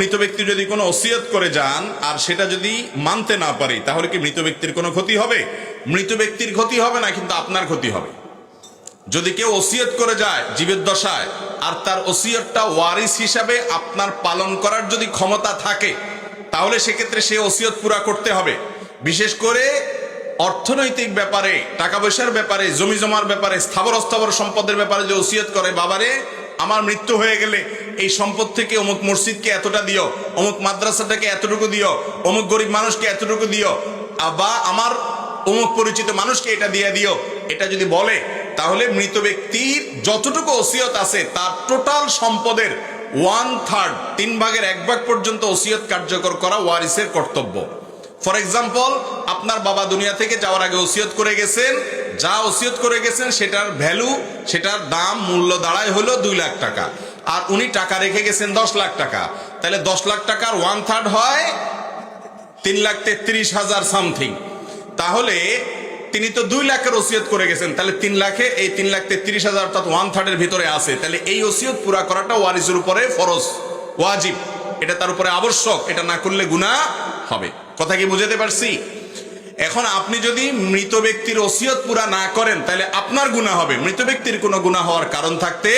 মৃত ব্যক্তি যদি কোনো ওসিয়ত করে যান আর সেটা যদি মানতে না পারে, তাহলে কি মৃত ব্যক্তির কোনো ক্ষতি হবে? মৃত ব্যক্তির ক্ষতি হবে না, কিন্তু আপনার ক্ষতি হবে। যদি কেউ ওসিয়ত করে যায় জীবের দশায়, আর তার ওসিয়তটা ওয়ারিস হিসাবে আপনার পালন করার যদি ক্ষমতা থাকে, তাহলে সেক্ষেত্রে সে ওসিয়ত পুরা করতে হবে। বিশেষ করে অর্থনৈতিক ব্যাপারে, টাকা পয়সার ব্যাপারে, জমি জমার ব্যাপারে, স্থাবর অস্থাবর সম্পদের ব্যাপারে যে ওসিয়ত করে, বাবারে আমার মৃত্যু হয়ে গেলে এই সম্পদ থেকে অমুক মসজিদকে এতটা দিও, অমুক মাদ্রাসাটাকে এতটুকু দিও, অমুক গরিব মানুষকে এতটুকু দিও বা আমার অমুক পরিচিত মানুষকে এটা দিয়ে দিও। এটা যদি বলে, তাহলে মৃত ব্যক্তির যতটুকু ওসিয়ত আছে, তার টোটাল সম্পদের ওয়ান থার্ড তিন ভাগের এক ভাগ পর্যন্ত ওসিয়ত কার্যকর করা ওয়ারিসের কর্তব্য। ফর এক্সাম্পল আপনার বাবা দুনিয়া থেকে যাওয়ার আগে ওসিয়ত করে গেছেন, যা ওসিয়ত করে গেছেন সেটার ভ্যালু সেটার দাম, মূল্য দাঁড়ায় হলো দুই লাখ টাকা। আর উনি টাকা রেখে গেছেন দশ লাখ টাকা। তাহলে দশ লাখ টাকার ওয়ান থার্ড হয় তিন লাখ তেত্রিশ হাজার সামথিং তাহলে তিনি তো দুই লাখের ওসিয়ত করে গেছেন, তাহলে তিন লাখে এই তিন লাখ তেত্রিশ হাজার অর্থাৎ ওয়ান থার্ডের ভিতরে আছে। তাহলে এই ওসিয়ত পুরা করাটা ওয়ারিসের উপরে ফরজ, ওয়াজিব। এটা তার উপরে আবশ্যক, এটা না করলে গুণা হবে। কথা কি বুঝাতে পারছি? এখন আপনি যদি মৃত ব্যক্তির ওসিয়ত পুরা না করেন, তাহলে আপনার গুণা হবে। মৃত ব্যক্তির কোনো গুণা হওয়ার কারণ থাকতে